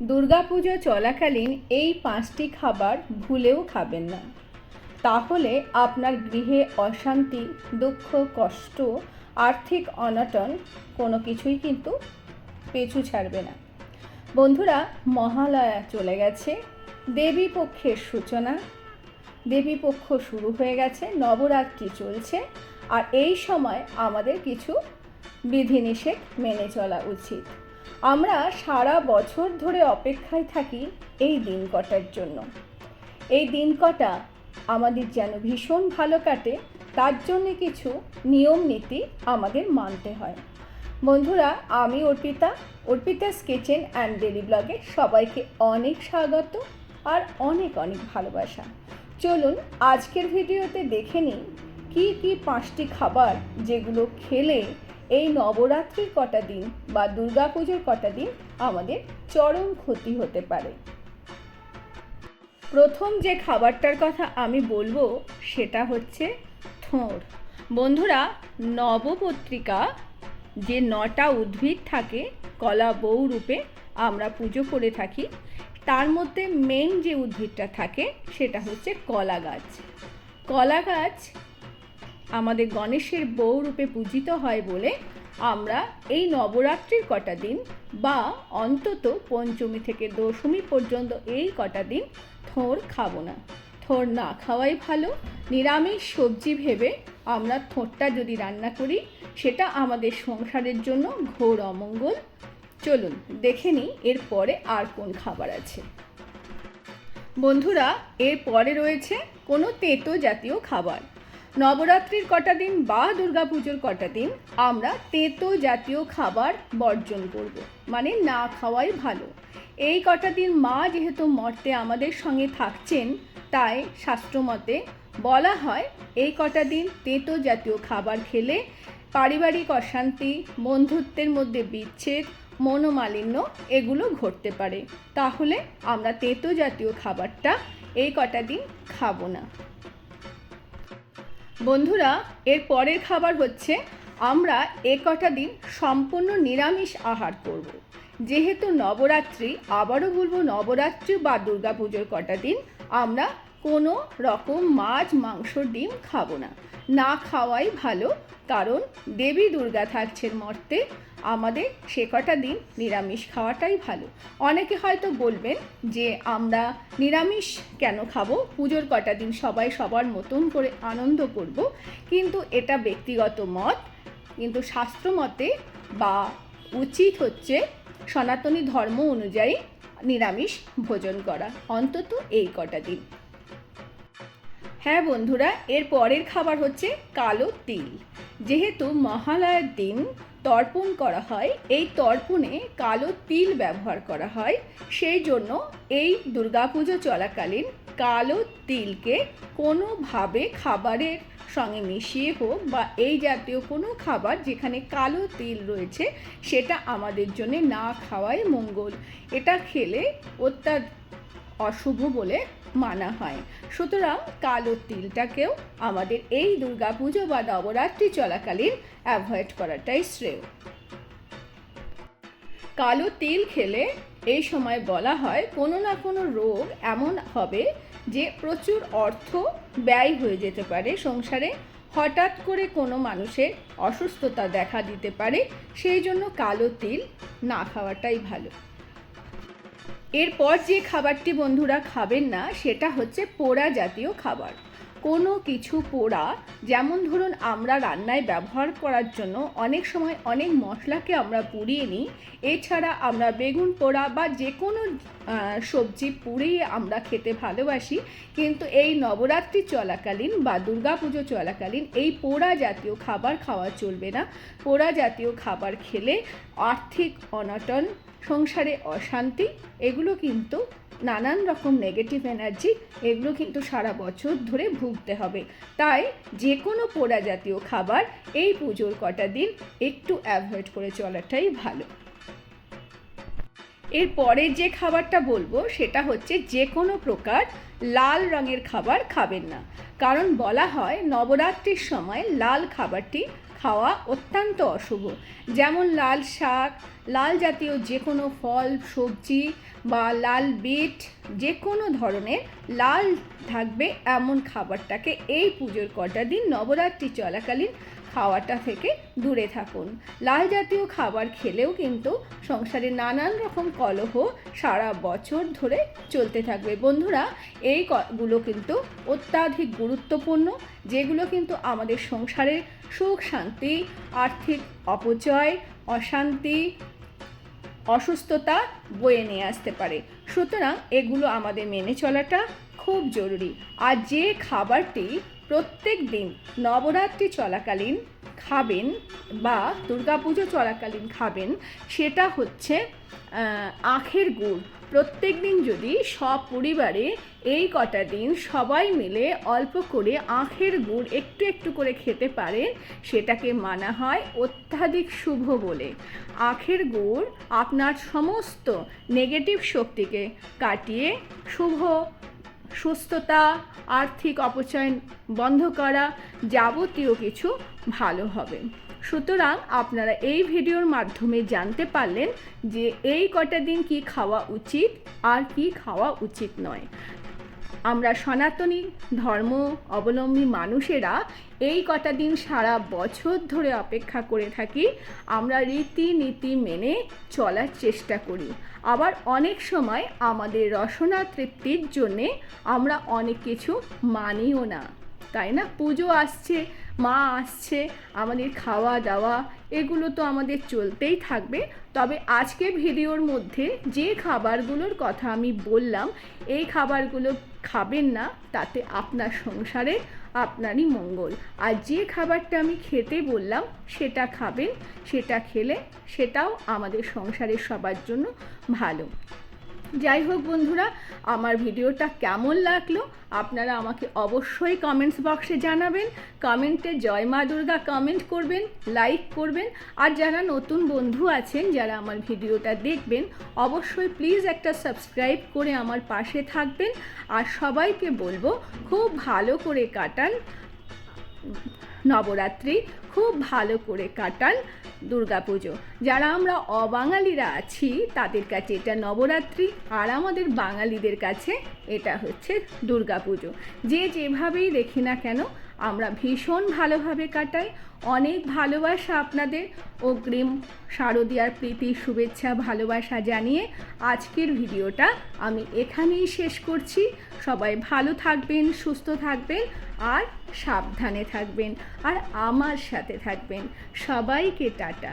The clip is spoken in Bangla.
দুর্গাপুজো চলাকালীন এই পাঁচটি খাবার ভুলেও খাবেন না। তাহলে আপনার গৃহে অশান্তি, দুঃখ, কষ্ট, আর্থিক অনটন কোনো কিছুই কিন্তু পেছু ছাড়বে না। বন্ধুরা, মহালয়া চলে গেছে, দেবী পক্ষের সূচনা। দেবী পক্ষ শুরু হয়ে গেছে, নবরাত্রি চলছে, আর এই সময় আমাদের কিছু বিধিনিষেধ মেনে চলা উচিত। আমরা সারা বছর ধরে অপেক্ষায় থাকি এই দিন কটার জন্য। এই দিন কটা আমাদের যেন ভীষণ ভালো কাটে, তার জন্যে কিছু নিয়ম নীতি আমাদের মানতে হয়। বন্ধুরা, আমি Arpita Arpita kitchen and daily ব্লগে সবাইকে অনেক স্বাগত আর অনেক অনেক ভালোবাসা। চলুন, আজকের ভিডিওতে দেখে নিই কী কী পাঁচটি খাবার যেগুলো খেলে এই নবরাত্রির কটা দিন বা দুর্গাপুজোর কটা দিন আমাদের চরম ক্ষতি হতে পারে। প্রথম যে খাবারটার কথা আমি বলব সেটা হচ্ছে থোঁড় বন্ধুরা, নবপত্রিকা যে নটা উদ্ভিদ থাকে, কলা, বউ রূপে আমরা পুজো করে থাকি, তার মধ্যে মেন যে উদ্ভিদটা থাকে সেটা হচ্ছে কলা গাছ। কলা গাছ আমাদের গণেশের বউ রূপে পূজিত হয় বলে আমরা এই নবরাত্রির কটা দিন বা অন্তত পঞ্চমী থেকে দশমী পর্যন্ত এই কটা দিন থোড় খাব না। থোড় না খাওয়াই ভালো, নিরামিষ সবজি ভেবে আমরা থোড়টা যদি রান্না করি, সেটা আমাদের সংসারের জন্য ঘোর অমঙ্গল। চলুন, দেখে নিই এরপরে আর কোন খাবার আছে। বন্ধুরা, এর পরে রয়েছে কোনো তেতো জাতীয় খাবার। নবরাত্রির কটা দিন বা দুর্গাপুজোর কটা দিন আমরা তেতো জাতীয় খাবার বর্জন করব। মানে না খাওয়াই ভালো এই কটা দিন মা যেহেতু মর্তে আমাদের সঙ্গে থাকছেন, তাই শাস্ত্রমতে বলা হয় এই কটা দিন তেতো জাতীয় খাবার খেলে পারিবারিক অশান্তি, বন্ধুত্বের মধ্যে বিচ্ছেদ, মনোমালিন্য এগুলো ঘটতে পারে তাহলে আমরা তেতো জাতীয় খাবারটা এই কটা দিন খাব না বন্ধুরা, এর পরের খাবার হচ্ছে আমরা এ কটা দিন সম্পূর্ণ নিরামিষ আহার করব। যেহেতু নবরাত্রি, আবারও বলব নবরাত্রি বা দুর্গাপুজোর কটা দিন আমরা কোনো রকম মাছ, মাংস, ডিম খাব না না খাওয়াই ভালো, কারণ দেবী দুর্গা থাকছেন মর্তে আমাদের সে কটা দিন নিরামিষ খাওয়াটাই ভালো। অনেকে হয়তো বলবেন যে, আমরা নিরামিষ কেন খাব? পুজোর কটা দিন সবাই সবার মতন করে আনন্দ করব। কিন্তু এটা ব্যক্তিগত মত, কিন্তু শাস্ত্রমতে বা উচিত হচ্ছে সনাতনী ধর্ম অনুযায়ী নিরামিষ ভোজন করা, অন্তত এই কটা দিন। হ্যাঁ বন্ধুরা, এর পরের খাবার হচ্ছে কালো তিল। যেহেতু মহালয়ার দিন তর্পণ করা হয়। এই তর্পণে কালো তিল ব্যবহার করা হয়। সেই জন্য এই দুর্গাপুজো চলাকালীন কালো তিলকে কোনোভাবে খাবারের সঙ্গে মিশিয়ে হোক বা এই জাতীয় কোনো খাবার যেখানে কালো তিল রয়েছে, সেটা আমাদের জন্য না খাওয়াই মঙ্গল। এটা খেলে অত্যাধ অশুভ বলে মানা হয়। সুতরাং কালো তিলটাকেও আমাদের এই দুর্গাপুজো বা নবরাত্রি চলাকালীন অ্যাভয়েড করাটাই শ্রেয়। কালো তিল খেলে এই সময় বলা হয় কোনো না কোনো রোগ এমন হবে যে প্রচুর অর্থ ব্যয় হয়ে যেতে পারে সংসারে। হঠাৎ করে কোনো মানুষের অসুস্থতা দেখা দিতে পারে, সেই জন্য কালো তিল না খাওয়াটাই ভালো। এরপর যে খাবারটি বন্ধুরা খাবেন না, সেটা হচ্ছে পোড়া জাতীয় খাবার। কোনো কিছু পোড়া, যেমন ধরুন আমরা রান্নায় ব্যবহার করার জন্য অনেক সময় অনেক মশলাকে আমরা পুড়িয়ে নিই, এছাড়া আমরা বেগুন পোড়া বা যে কোনো সবজি পুড়িয়ে আমরা খেতে ভালোবাসি, কিন্তু এই নবরাত্রি চলাকালীন বা দুর্গাপুজো চলাকালীন এই পোড়া জাতীয় খাবার খাওয়া চলবে না। পোড়া জাতীয় খাবার খেলে আর্থিক অনটন সংসারে অশান্তি, এগুলো কিন্তু নানান রকম নেগেটিভ এনার্জি এগুলো কিন্তু সারা বছর ধরে ভুগতে হবে। তাই যে কোনো পোড়া জাতীয় খাবার এই পুজোর কটা দিন একটু অ্যাভয়েড করে চলাটাই ভালো। এরপরে যে খাবারটা বলব, সেটা হচ্ছে যে কোনো প্রকার লাল রঙের খাবার খাবেন না। কারণ বলা হয় নবরাত্রির সময় লাল খাবারটি খাওয়া অত্যন্ত অশুভ। যেমন লাল শাক, লাল জাতীয় যে কোনো ফল, সবজি বা লাল বিট যে কোনো ধরনের লাল থাকবে এমন খাবারটাকে এই পুজোর কটা দিন নবরাত্রি চলাকালীন খাওয়াটা থেকে দূরে থাকুন। লাল জাতীয় খাবার খেলেও কিন্তু সংসারে নানান রকম কলহ সারা বছর ধরে চলতে থাকবে। বন্ধুরা, এই গুলো কিন্তু অত্যাধিক গুরুত্বপূর্ণ, যেগুলো কিন্তু আমাদের সংসারে সুখ, শান্তি, আর্থিক অপচয়, অশান্তি, অসুস্থতা বয়ে নিয়ে আসতে পারে। সুতরাং এগুলো আমাদের মেনে চলাটা খুব জরুরি। আর যে খাবারটি প্রত্যেক দিন নবরাত্রি চলাকালীন খাবেন বা দুর্গাপুজো চলাকালীন খাবেন, সেটা হচ্ছে আখের গুড়। প্রত্যেক দিন যদি সব পরিবারে এই কটা দিন সবাই মিলে অল্প করে আখের গুড় একটু একটু করে খেতে পারে, সেটাকে মানা হয় অত্যাধিক শুভ বলে। আখের গুড় আপনার সমস্ত নেগেটিভ শক্তিকে কাটিয়ে শুভ সুস্থতা, আর্থিক অপচয় বন্ধ করা যাবতীয় কিছু ভালো হবে। সুতরাং আপনারা এই ভিডিওর মাধ্যমে জানতে পারলেন যে এই কটা দিন কি খাওয়া উচিত আর কি খাওয়া উচিত নয়। আমরা সনাতনী ধর্ম অবলম্বী মানুষেরা এই কটা দিন সারা বছর ধরে অপেক্ষা করে থাকি। আমরা রীতিনীতি মেনে চলার চেষ্টা করি। আবার অনেক সময় আমাদের রসনা তৃপ্তির জন্যে আমরা অনেক কিছু মানিও না। তাই না? পুজো আসছে, মা আসছে, আমাদের খাওয়া দাওয়া, এগুলো তো আমাদের চলতেই থাকবে। তবে আজকে ভিডিওর মধ্যে যে খাবারগুলোর কথা আমি বললাম, এই খাবারগুলো খাবেন না, তাতে আপনার সংসারে আপনারই মঙ্গল। আর যে খাবারটা আমি খেতে বললাম, সেটা খাবেন, সেটা খেলে সেটাও আমাদের সংসারের সবার জন্য ভালো। যাই হোক বন্ধুরা, আমার ভিডিওটা কেমন লাগল আপনারা আমাকে অবশ্যই কমেন্টস বক্সে জানাবেন। কমেন্টে জয় মা দুর্গা কমেন্ট করবেন লাইক করবেন। আর যারা নতুন বন্ধু আছেন, যারা আমার ভিডিওটা দেখবেন, অবশ্যই প্লিজ একটা সাবস্ক্রাইব করে আমার পাশে থাকবেন। আর সবাইকে বলব, খুব ভালো করে কাটান নবরাত্রি, খুব ভালো করে কাটান। দুর্গাপুজো। যারা আমরা অবাঙালিরা আছি, তাদের কাছে এটা নবরাত্রি, আর আমাদের বাঙালিদের কাছে এটা হচ্ছে দুর্গাপুজো। যে যেভাবেই দেখি না কেন, আমরা ভীষণ ভালোভাবে কাটাই। অনেক ভালোবাসা আপনাদের। অগ্রিম শারদীয়ার প্রীতি, শুভেচ্ছা, ভালোবাসা জানিয়ে আজকের ভিডিওটা আমি এখানেই শেষ করছি। সবাই ভালো থাকবেন, সুস্থ থাকবেন, আর সাবধানে থাকবেন, আর আমার সাথে থাকবেন। সবাইকে টাটা